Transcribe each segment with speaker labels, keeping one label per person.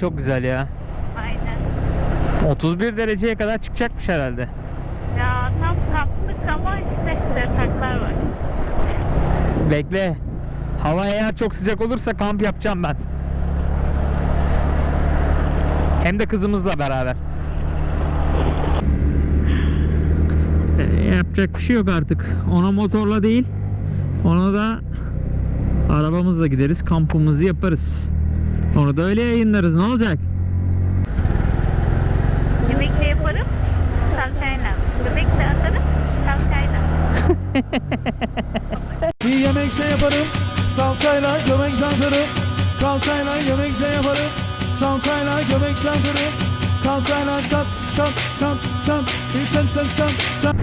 Speaker 1: Çok güzel ya.
Speaker 2: Aynen.
Speaker 1: 31 dereceye kadar çıkacakmış herhalde.
Speaker 2: Ya tam kaplık ama işte yataklar var.
Speaker 1: Bekle. Hava eğer çok sıcak olursa kamp yapacağım ben. Hem de kızımızla beraber. E, yapacak bir şey yok artık. Ona motorla değil. Ona da arabamızla gideriz. Kampımızı yaparız. Onu da öyle yayınlarız. Ne olacak?
Speaker 2: Yemek de yaparım. Salçayla. Bebek de atarım. Salçayla.
Speaker 3: Bir yemekte yaparım Salçayla göbekten kırıp Kalçayla yemekte yaparım Salçayla göbekten kırıp Kalçayla çat çat çat çat Bir çat çat çat çat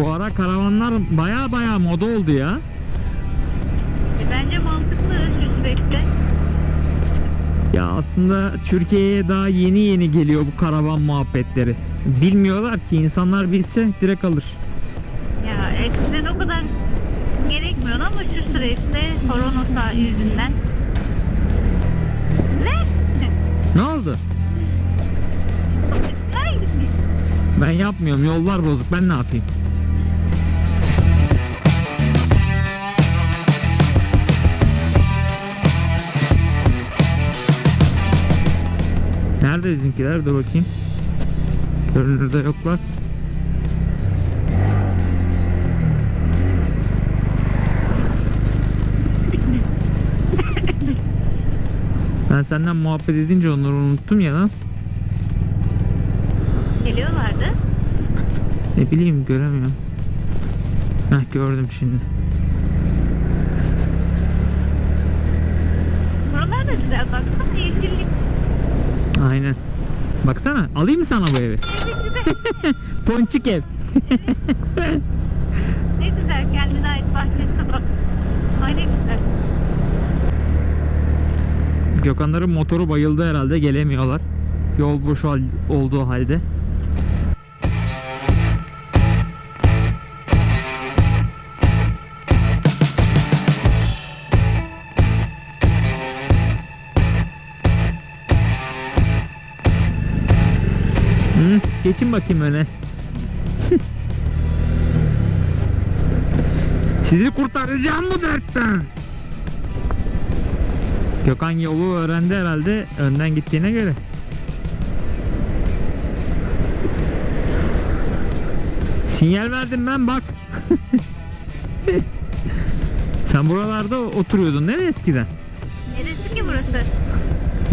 Speaker 1: Bu ara karavanlar baya baya moda oldu ya.
Speaker 2: E, bence süreçte.
Speaker 1: Ya aslında Türkiye'ye daha yeni yeni geliyor bu karavan muhabbetleri. Bilmiyorlar ki insanlar bilse direkt alır.
Speaker 2: Ya eskiden o kadar gerekmiyordu ama şu süreçte korona yüzünden. Ne?
Speaker 1: Ne oldu?
Speaker 2: Ay,
Speaker 1: Ben yapmıyorum. Yollar bozuk. Ben ne yapayım? Nerede bizimkiler? Dur bakayım. Görünürde yoklar. Ben senden muhabbet edince onları unuttum ya lan.
Speaker 2: Geliyorlardı.
Speaker 1: Ne bileyim göremiyorum. Heh gördüm şimdi.
Speaker 2: Buralar da güzel baksana yeşillik.
Speaker 1: Aynen. Baksana alayım mı sana bu evi? Ponçik ev.
Speaker 2: Ne güzel kendine ait bahçesi bak. Ay ne güzel.
Speaker 1: Gökhanların motoru bayıldı herhalde gelemiyorlar. Yol boş olduğu halde. Geçin bakayım öne. Sizi kurtaracağım bu dertten. Gökhan yolu öğrendi herhalde önden gittiğine göre. Sinyal verdim ben bak. Sen buralarda oturuyordun değil mi eskiden?
Speaker 2: Neresi ki burası?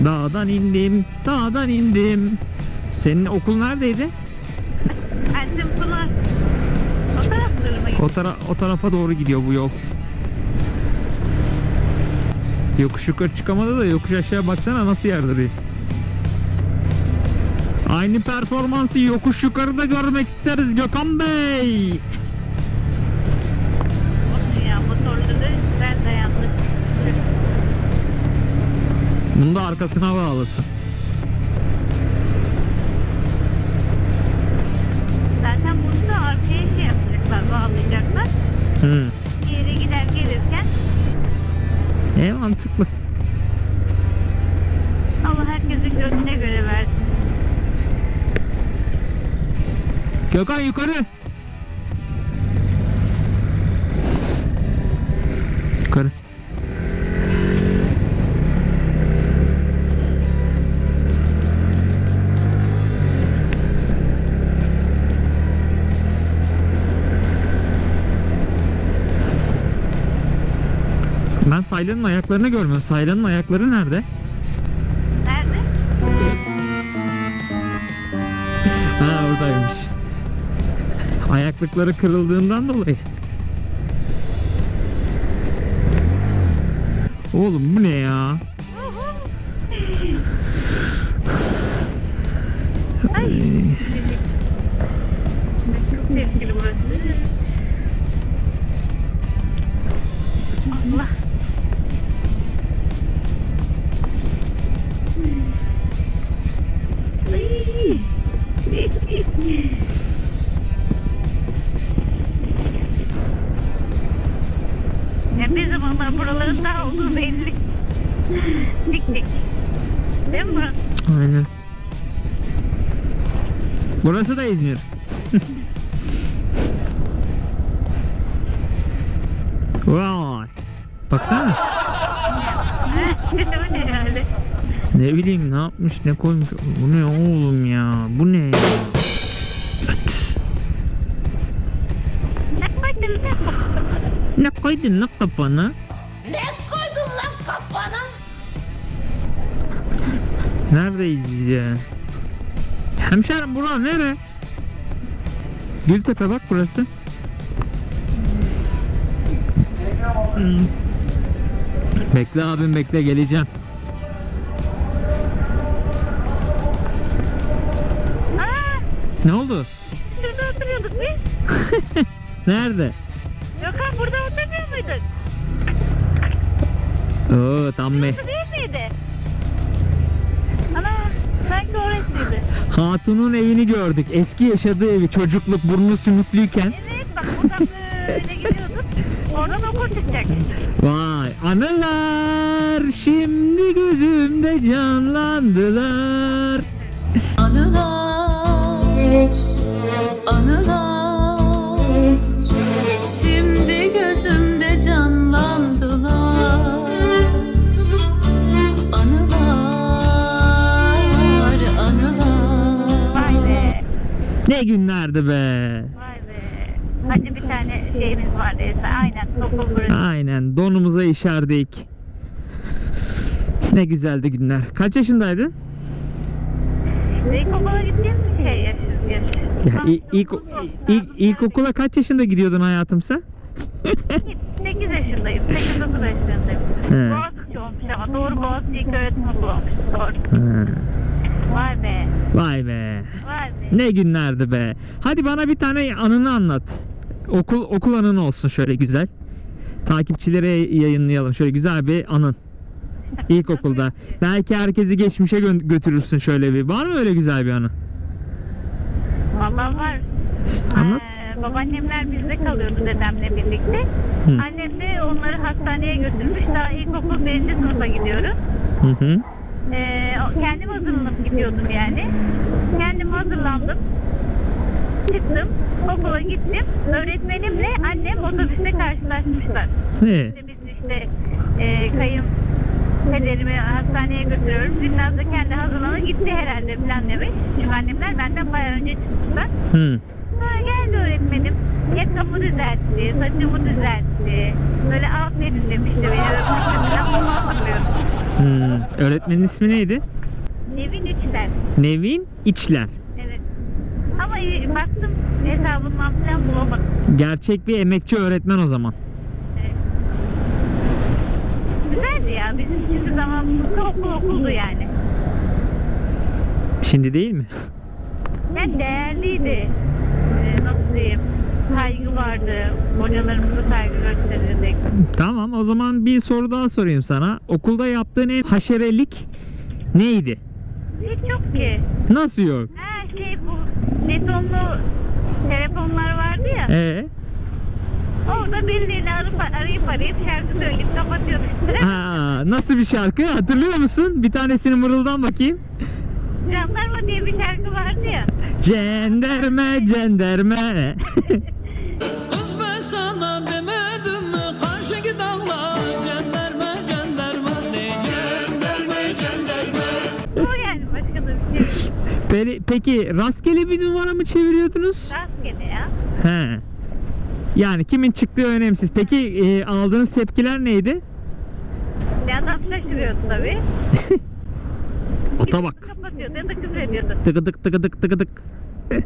Speaker 1: Dağdan indim, dağdan indim. Senin okul neredeydi?
Speaker 2: Ersin Pınar. O taraflarıma
Speaker 1: O, tara o tarafa doğru gidiyor bu yol. Yokuş yukarı çıkamadı da yokuş aşağı baksana nasıl yardırıyor. Aynı performansı yokuş yukarıda görmek isteriz Gökhan Bey.
Speaker 2: Ya motorları güzel dayandı.
Speaker 1: Bunu da arkasına bağlasın.
Speaker 2: Bir yere gider gelirken
Speaker 1: E mantıklı.
Speaker 2: Allah herkesin gönlüne göre versin.
Speaker 1: Gökhan yukarı. Yukarı. Saylan'ın ayaklarını görmüyorum. Saylan'ın ayakları nerede?
Speaker 2: Nerede?
Speaker 1: Ha oradaymış. Ayaklıkları kırıldığından dolayı. Oğlum bu ne ya?
Speaker 2: Burası
Speaker 1: da İzmir. Vay. Baksana.
Speaker 2: Ne?
Speaker 1: Ne bileyim ne yapmış ne koymuş. Bu ne oğlum ya? Bu ne ya?
Speaker 2: Ne koydun ne?
Speaker 1: Ne lan kafana?
Speaker 4: koydun lan kafana?
Speaker 1: Neredeyiz biz ya? Hemşerim bura nere? Gültepe bak burası. Hmm. Bekle abim bekle geleceğim.
Speaker 2: Aa,
Speaker 1: Ne oldu?
Speaker 2: şurada oturuyorduk biz.
Speaker 1: Nerede?
Speaker 2: Yok ha burada oturmuyor muyduk?
Speaker 1: Oo tam be.
Speaker 2: Burası değil miydi? Sanki orasıydı.
Speaker 1: Hatunun evini gördük. Eski yaşadığı evi çocukluk burnu sümüklüyken.
Speaker 2: Evet bak buradan böyle gidiyorduk. Oradan okul çıkacak.
Speaker 1: Vay anılar şimdi gözümde canlandılar.
Speaker 4: Anılar
Speaker 1: Ne günlerdi be.
Speaker 2: Vay be. Hadi bir tane şeyimiz vardı Esa. Aynen okul burası.
Speaker 1: Aynen donumuza işerdik. Ne güzeldi günler. Kaç yaşındaydın?
Speaker 2: İlkokula gittiğim bir şey yaşıyoruz.
Speaker 1: Ya ilk, ilk, ilk, ilkokula kaç yaşında gidiyordun hayatım sen?
Speaker 2: 8 yaşındayım. 8-9 yaşındayım.
Speaker 1: He.
Speaker 2: Boğaziçi olmuş ama doğru Boğaziçi ilk öğretim okulu olmuş. Doğru.
Speaker 1: Ha,
Speaker 2: Vay be.
Speaker 1: Vay be. Ne günlerdi be. Hadi bana bir tane anını anlat. Okul okul anın olsun şöyle güzel. Takipçilere yayınlayalım şöyle güzel bir anın. İlkokulda. Belki herkesi geçmişe gö- götürürsün şöyle bir. Var mı öyle güzel bir anı?
Speaker 2: Vallahi var.
Speaker 1: Anlat.
Speaker 2: Ee, babaannemler bizde kalıyordu dedemle birlikte.
Speaker 1: Hı.
Speaker 2: Annem de onları hastaneye götürmüş. Daha ilkokul birinci sınıfa gidiyorum.
Speaker 1: Hı hı.
Speaker 2: Ee, kendim hazırlanıp gidiyordum yani. Kendim hazırlandım. Çıktım. Okula gittim. Öğretmenimle annem otobüste karşılaşmışlar.
Speaker 1: Ne?
Speaker 2: İşte biz işte e, kayın pederimi hastaneye götürüyoruz. Biraz da kendi hazırlanır gitti herhalde falan demiş. Çünkü annemler benden bayağı önce çıkmışlar.
Speaker 1: Hı.
Speaker 2: Sonra geldi öğretmenim. Yakamı düzeltti, saçımı düzeltti. Böyle aferin demişti beni öpmüştü falan. Onu hatırlıyorum.
Speaker 1: Hı. Öğretmenin ismi neydi?
Speaker 2: Evin içler.
Speaker 1: Nevin İçler.
Speaker 2: Evet. Ama baktım hesabından falan bulamadım.
Speaker 1: Gerçek bir emekçi öğretmen o zaman.
Speaker 2: Evet. Güzeldi ya. Bizim şimdi zamanımızda okul okuldu yani.
Speaker 1: Şimdi değil mi?
Speaker 2: Yani değerliydi. Ee, nasıl diyeyim? Saygı vardı. Hocalarımıza saygı gösterirdik.
Speaker 1: Tamam o zaman bir soru daha sorayım sana. Okulda yaptığın en haşerelik neydi?
Speaker 2: Hiç yok ki.
Speaker 1: Nasıl yok?
Speaker 2: Her şey bu betonlu telefonlar vardı ya.
Speaker 1: Ee?
Speaker 2: Orada birilerini arayıp arayıp, arayıp şarkı söyleyip kapatıyorduk.
Speaker 1: Ha, nasıl bir şarkı hatırlıyor musun? Bir tanesini mırıldan bakayım.
Speaker 2: Jandarma diye bir şarkı vardı ya.
Speaker 1: Cenderme cenderme.
Speaker 5: Cenderme cenderme ne
Speaker 2: yani başka da bir şey. yok.
Speaker 1: Peki, peki rastgele bir numara mı çeviriyordunuz?
Speaker 2: Rastgele ya.
Speaker 1: He. Yani kimin çıktığı önemsiz. Peki e, aldığınız tepkiler neydi?
Speaker 2: Bir adam şaşırıyordu tabii.
Speaker 1: Ata bak.
Speaker 2: Kapatıyordu ya da küfür ediyordu.
Speaker 1: Tıkıdık tıkıdık tıkıdık.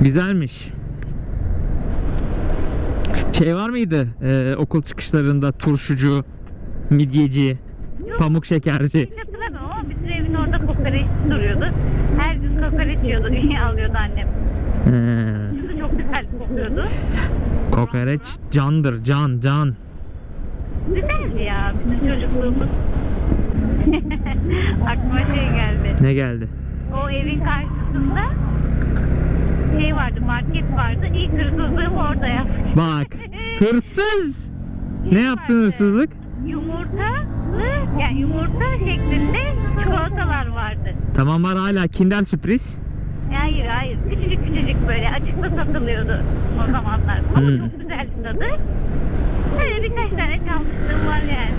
Speaker 1: Güzelmiş. Şey var mıydı e, okul çıkışlarında turşucu, midyeci,
Speaker 2: Yok.
Speaker 1: pamuk şekerci?
Speaker 2: Hiç hatırlamıyorum ama bizim evin orada kokoreç duruyordu. Her gün kokoreç yiyordu. alıyordu annem.
Speaker 1: He,
Speaker 2: Yüzü çok güzel kokuyordu.
Speaker 1: kokoreç candır can can.
Speaker 2: Güzeldi ya bizim çocukluğumuz. Aklıma şey geldi.
Speaker 1: Ne geldi?
Speaker 2: O evin karşısında şey vardı, market vardı. İlk hırsızlığımı orada yaptım.
Speaker 1: Bak hırsız. Ne yaptın hırsızlık?
Speaker 2: Yumurta Yani yumurta şeklinde çikolatalar vardı.
Speaker 1: Tamam var hala Kinder sürpriz.
Speaker 2: Hayır hayır. Küçücük küçücük böyle açıkta satılıyordu o zamanlar. Ama
Speaker 1: Hmm.
Speaker 2: çok güzeldi tadı. Böyle birkaç tane çalmışlığım var yani.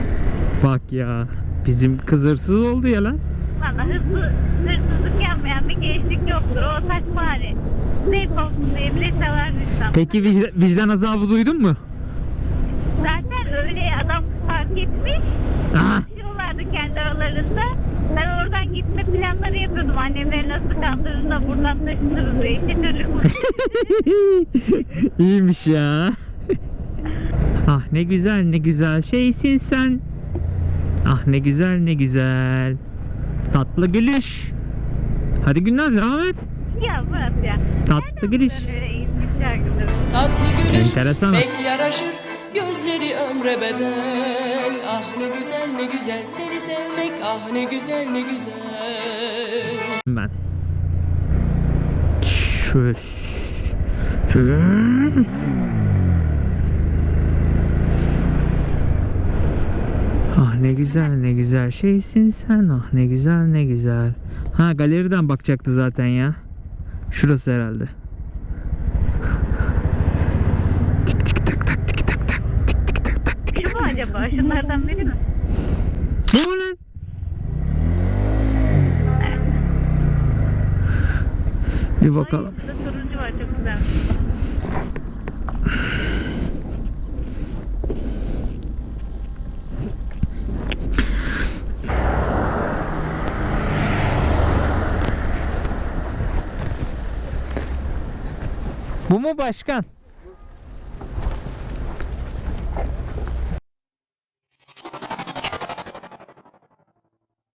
Speaker 1: Bak ya. Bizim kız hırsız oldu ya lan.
Speaker 2: Valla hızlı, hırsızlık yapmayan bir gençlik yoktur. O saçma hani. Zevk olsun diye bile sever insan.
Speaker 1: Peki vicdan, vicdan azabı duydun mu?
Speaker 2: Zaten öyle adam fark etmiş.
Speaker 1: Aha.
Speaker 2: Konuşuyorlardı kendi aralarında. Ben oradan gitme planları yapıyordum. Annemleri nasıl kandırırız da buradan taşınırız diye. İşte çocuk
Speaker 1: İyiymiş ya. ah ne güzel ne güzel şeysin sen. Ah ne güzel ne güzel. Tatlı gülüş. Hadi günler devam et.
Speaker 2: Ya Murat ya.
Speaker 1: Tatlı
Speaker 2: şarkıları.
Speaker 4: Tatlı gülüş
Speaker 1: Enteresan.
Speaker 4: pek yaraşır Gözleri ömre bedel Ah ne güzel ne güzel Seni sevmek ah ne güzel ne güzel
Speaker 1: Ben. Şöyle. Ah ne güzel ne güzel şeysin sen ah ne güzel ne güzel. Ha galeriden bakacaktı zaten ya. Şurası herhalde. Tik tik tak tak tik tak tak tik tik tak tak tik tak.
Speaker 2: acaba? Şunlardan biri mi?
Speaker 1: Lan? Bir bakalım.
Speaker 2: Ay, burada turuncu var çok güzel.
Speaker 1: Mu başkan?